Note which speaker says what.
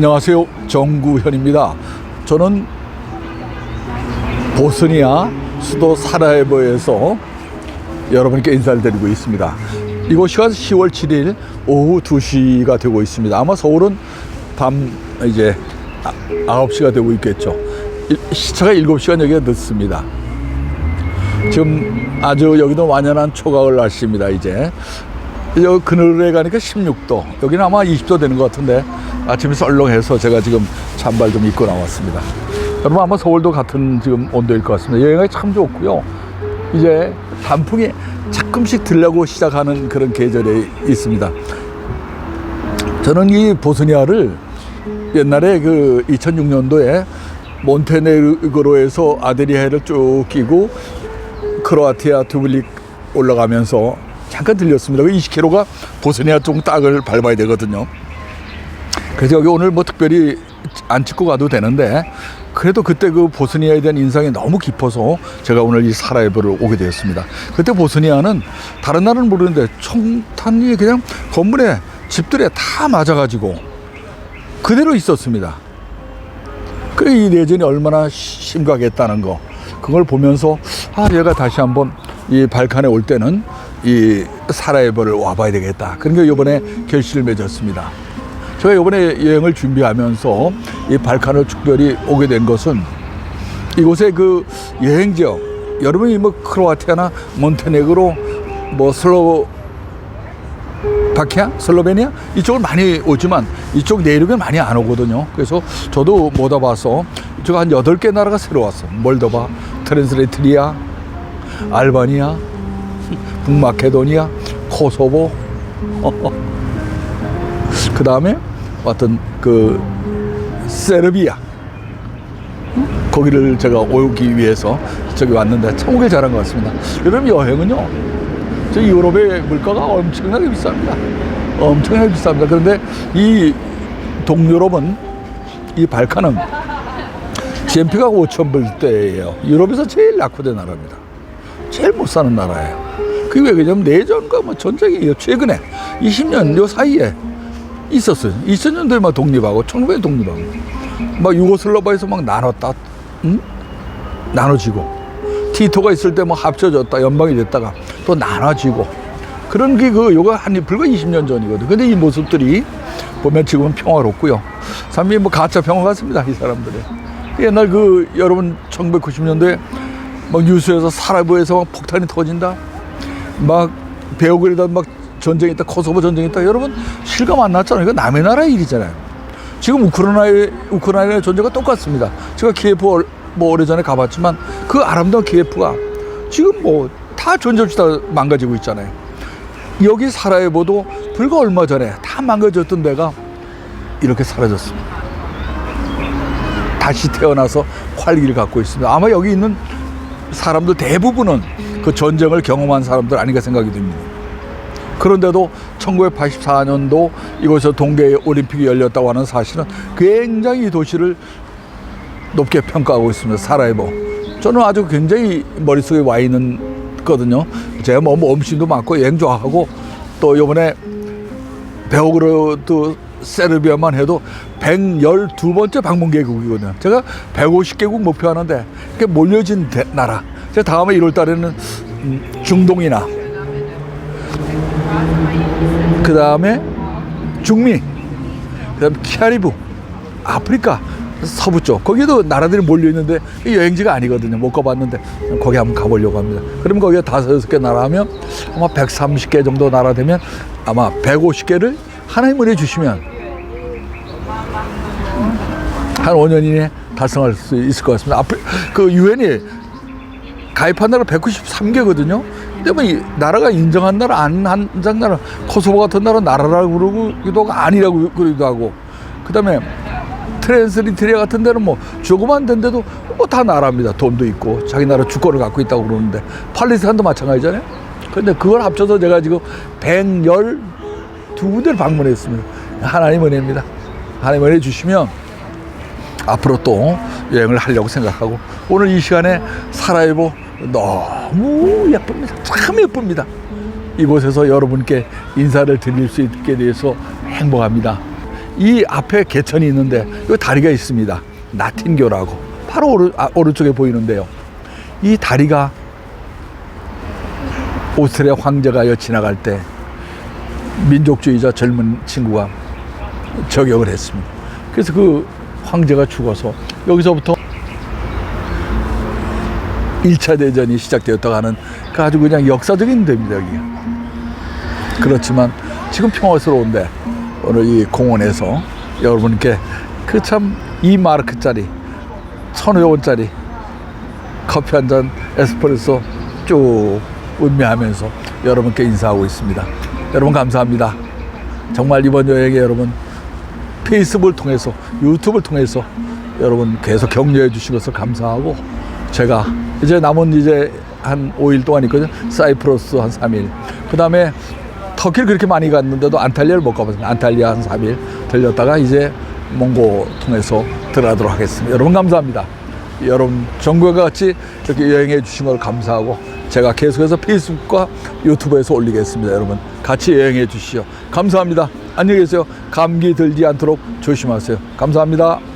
Speaker 1: 안녕하세요. 정구현입니다. 저는 보스니아 수도 사라예보에서 여러분께 인사를 드리고 있습니다. 이곳 시간 10월 7일 오후 2시가 되고 있습니다. 아마 서울은 밤 이제 9시가 되고 있겠죠. 일- 시차가 7시간 여기가 늦습니다. 지금 아주 여기도 완연한 초가을 날씨입니다, 이제. 여 그늘에 가니까 16도. 여기는 아마 20도 되는 것 같은데 아침에 썰렁해서 제가 지금 잠발 좀 입고 나왔습니다. 여러분 아마 서울도 같은 지금 온도일 것 같습니다. 여행하기 참 좋고요. 이제 단풍이 조금씩 들려고 시작하는 그런 계절에 있습니다. 저는 이 보스니아를 옛날에 그 2006년도에 몬테네그로에서 아드리아해를 쭉 끼고 크로아티아 두블릭 올라가면서 잠깐 들렸습니다. 그 20km가 보스니아 쪽 땅을 밟아야 되거든요. 그래서 여기 오늘 뭐 특별히 안 찍고 가도 되는데 그래도 그때 그 보스니아에 대한 인상이 너무 깊어서 제가 오늘 이 사라예보를 오게 되었습니다. 그때 보스니아는 다른 나라는 모르는데 총탄이 그냥 건물에 집들에 다 맞아가지고 그대로 있었습니다. 그래 이 내전이 얼마나 심각했다는 거 그걸 보면서 아 얘가 다시 한번 이 발칸에 올 때는 이 사라예보를 와봐야 되겠다. 그런 게 이번에 결실을 맺었습니다. 제가 이번에 여행을 준비하면서 이 발칸을 특별히 오게 된 것은 이곳의 그 여행 지역 여러분이 뭐 크로아티아나 몬테네그로 뭐 슬로 바키아, 슬로베니아 이쪽을 많이 오지만 이쪽 내륙은 많이 안 오거든요. 그래서 저도 못 와봐서 이쪽 한 여덟 개 나라가 새로 왔어. 몰도바, 트랜스레트리아, 알바니아, 북마케도니아, 코소보. 그 다음에 어떤 그 세르비아. 거기를 제가 오기 위해서 저기 왔는데 참 오길 잘한 것 같습니다. 여러분 여행은요. 저 유럽의 물가가 엄청나게 비쌉니다. 엄청나게 비쌉니다. 그런데 이 동유럽은 이 발칸은 GNP가 5천 불대예요. 유럽에서 제일 낙후된 나라입니다. 제일 못 사는 나라예요. 그게 왜 그러냐면 내전과 뭐 전쟁이에요. 최근에 20년 요 사이에 있었어요. 2000년도에 막 독립하고 1900년 독립하고 막 유고슬라바에서 막 나눴다. 응? 나눠지고 티토가 있을 때 뭐 합쳐졌다 연방이 됐다가 또 나눠지고 그런 게 그 요거 한 불과 20년 전이거든. 근데 이 모습들이 보면 지금은 평화롭고요. 삶이 뭐 가짜 평화 같습니다. 이 사람들이. 옛날 그 여러분 1990년도에 막 뉴스에서 사라보에서 막 폭탄이 터진다. 막 베오그리다 막 전쟁이 있다. 코소보 전쟁이 있다. 여러분 실감 안 났잖아요. 이거 남의 나라 일이잖아요. 지금 우크라이나의 우크라이나의 전쟁과 똑같습니다. 제가 키예프 얼- 뭐 오래전에 가봤지만 그 아름다운 키예프가 지금 뭐다 전쟁없이 다 망가지고 있잖아요. 여기 사라예보도 불과 얼마 전에 다 망가졌던 데가 이렇게 사라졌습니다. 다시 태어나서 활기를 갖고 있습니다. 아마 여기 있는 사람들 대부분은 그 전쟁을 경험한 사람들 아닌가 생각이 듭니다. 그런데도 1984년도 이곳에서 동계 올림픽이 열렸다고 하는 사실은 굉장히 이 도시를 높게 평가하고 있습니다. 사라예보. 저는 아주 굉장히 머릿속에 와 있는 거든요. 제가 뭐 몸신도 많고 여행 좋아하고 또 이번에 배우그로도 세르비아만 해도 112번째 방문 개국이거든요. 제가 150개국 목표하는데 이렇게 몰려진 대- 나라. 제가 다음에 1월 달에는 음, 중동이나 그 다음에 중미, 그 다음에 키아리브, 아프리카 서부 쪽 거기도 나라들이 몰려 있는데 여행지가 아니거든요. 못 가봤는데 거기 한번 가보려고 합니다. 그러면 거기가 다섯 여섯 개 나라 하면 아마 130개 정도 나라 되면 아마 150개를 하나님 은혜 주시면 한 5년 이내에 달성할 수 있을 것 같습니다. 앞에 그 유엔이 가입한 나라 193개거든요. 근데 뭐이 나라가 인정한 나라 안한 나라 코소보 같은 나라 나라라고 그러기도 하고 아니라고 그러기도 하고 그다음에 트랜스리트리아 같은 데는 뭐 조그만 데인데도 뭐 다 나라입니다. 돈도 있고 자기 나라 주권을 갖고 있다고 그러는데 팔레스타인도 마찬가지잖아요. 근데 그걸 합쳐서 제가 지금 112군데를 방문했습니다. 하나님 은혜입니다. 하나님 은혜 주시면 앞으로 또 여행을 하려고 생각하고 오늘 이 시간에 사라예보 너무 예쁩니다. 참 예쁩니다. 이곳에서 여러분께 인사를 드릴 수 있게 돼서 행복합니다. 이 앞에 개천이 있는데 이 다리가 있습니다. 나틴교라고 바로 오른, 아, 오른쪽에 보이는데요. 이 다리가 오스트리아 황제가 여 지나갈 때 민족주의자 젊은 친구가 저격을 했습니다. 그래서 그 황제가 죽어서 여기서부터 1차 대전이 시작되었다고 하는 그 아주 그냥 역사적인 데입니다, 여기가. 그렇지만 지금 평화스러운데 오늘 이 공원에서 여러분께 그참 2마르크짜리 1,500원짜리 커피 한 잔 에스프레소 쭉 음미하면서 여러분께 인사하고 있습니다. 여러분 감사합니다. 정말 이번 여행에 여러분 페이스북을 통해서 유튜브를 통해서 여러분 계속 격려해 것을 감사하고 제가 이제 남은 이제 한 5일 동안 있거든요. 사이프러스 한 3일. 그 다음에 터키를 그렇게 많이 갔는데도 안탈리아를 못 가봤습니다. 안탈리아 한 3일 들렸다가 이제 몽고 통해서 들어가도록 하겠습니다. 여러분 감사합니다. 여러분 정부와 같이 이렇게 여행해 주신 걸 감사하고 제가 계속해서 페이스북과 유튜브에서 올리겠습니다. 여러분 같이 여행해 주시오. 감사합니다. 안녕히 계세요. 감기 들지 않도록 조심하세요. 감사합니다.